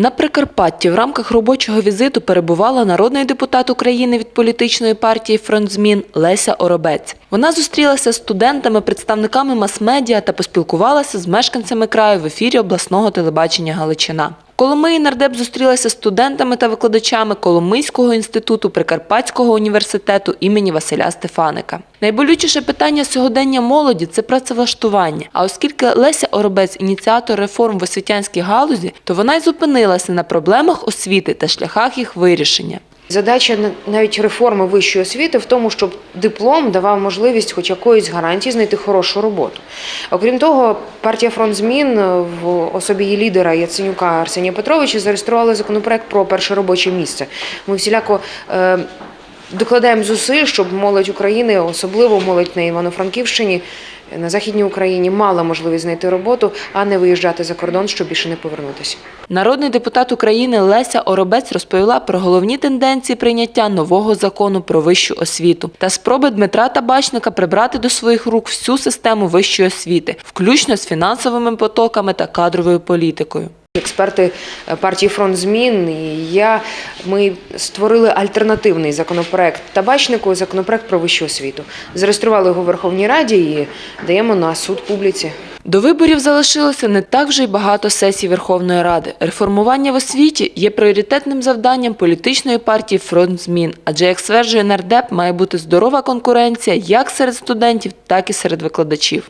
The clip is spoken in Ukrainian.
На Прикарпатті в рамках робочого візиту перебувала народний депутат України від політичної партії «Фронт змін» Леся Оробець. Вона зустрілася з студентами, представниками мас-медіа та поспілкувалася з мешканцями краю в ефірі обласного телебачення Галичина. Коломиї нардеп зустрілася з студентами та викладачами Коломийського інституту Прикарпатського університету імені Василя Стефаника. Найболючіше питання сьогодення молоді це працевлаштування. А оскільки Леся Оробець ініціатор реформ в освітянській галузі, то вона й зупинилася на проблемах освіти та шляхах їх вирішення. Задача на- навіть реформи вищої освіти в тому, щоб диплом давав можливість хоч якоїсь гарантії знайти хорошу роботу. Окрім того, партія фронт змін в особі її лідера Яценюка Арсенія Петровича зареєструвала законопроект про перше робоче місце. Ми всіляко е, докладаємо зусиль, щоб молодь України, особливо молодь на Івано-Франківщині, на Західній Україні, мала можливість знайти роботу, а не виїжджати за кордон, щоб більше не повернутися. Народний депутат України Леся Оробець розповіла про головні тенденції прийняття нового закону про вищу освіту та спроби Дмитра Табачника прибрати до своїх рук всю систему вищої освіти, включно з фінансовими потоками та кадровою політикою. Експерти е, партії Фронт змін і я ми створили альтернативний законопроект табачнику, законопроект про вищу освіту. Зареєстрували його в Верховній Раді і даємо на суд публіці. До виборів залишилося не так вже й багато сесій Верховної Ради. Реформування в освіті є пріоритетним завданням політичної партії «Фронт змін», адже, як стверджує нардеп, має бути здорова конкуренція як серед студентів, так і серед викладачів.